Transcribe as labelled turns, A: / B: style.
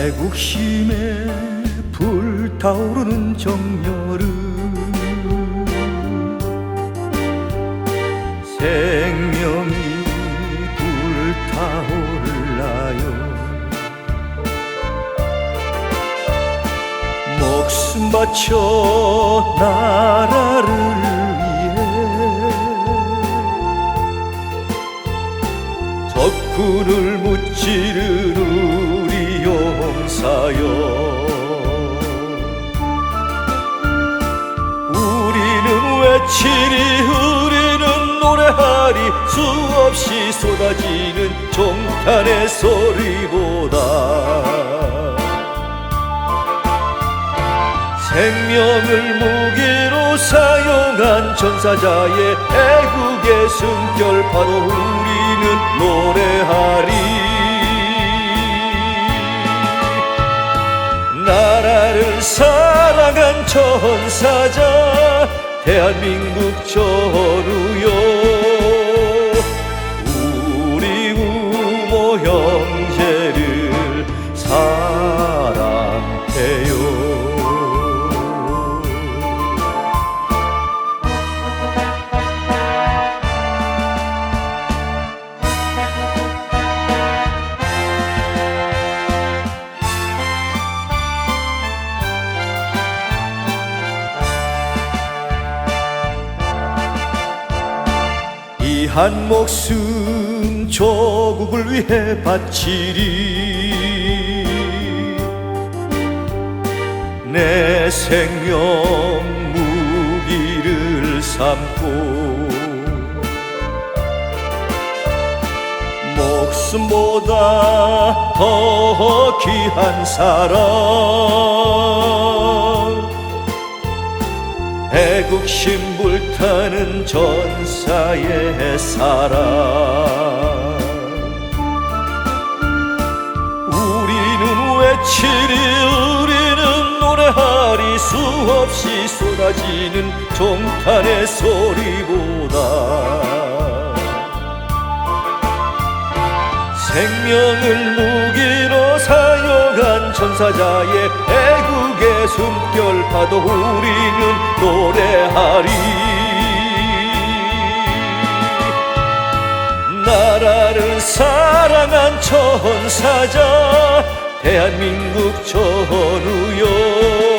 A: 애국심에 불타오르는 정열은 생명이 불타올라요. 목숨 바쳐 나라를 외치리 우리는 노래하리 수없이 쏟아지는 종탄의 소리보다. 생명을 무기로 사용한 전사자의 애국의 숨결파도 우리는 노래하리. 나라를 사랑한 전사자 대한민국 전우여 이한 목숨 조국을 위해 바치리. 내 생명 무기를 삼고 목숨보다 더 귀한 사랑 애국심 불타는 전사의 사랑. 우리는 외치리 우리는 노래하리 수없이 쏟아지는 종탄의 소리보다. 생명을 무기로 사용한 전사자의 숨결 파도 우리는 노래하리. 나라를 사랑한 전사자 대한민국 전우여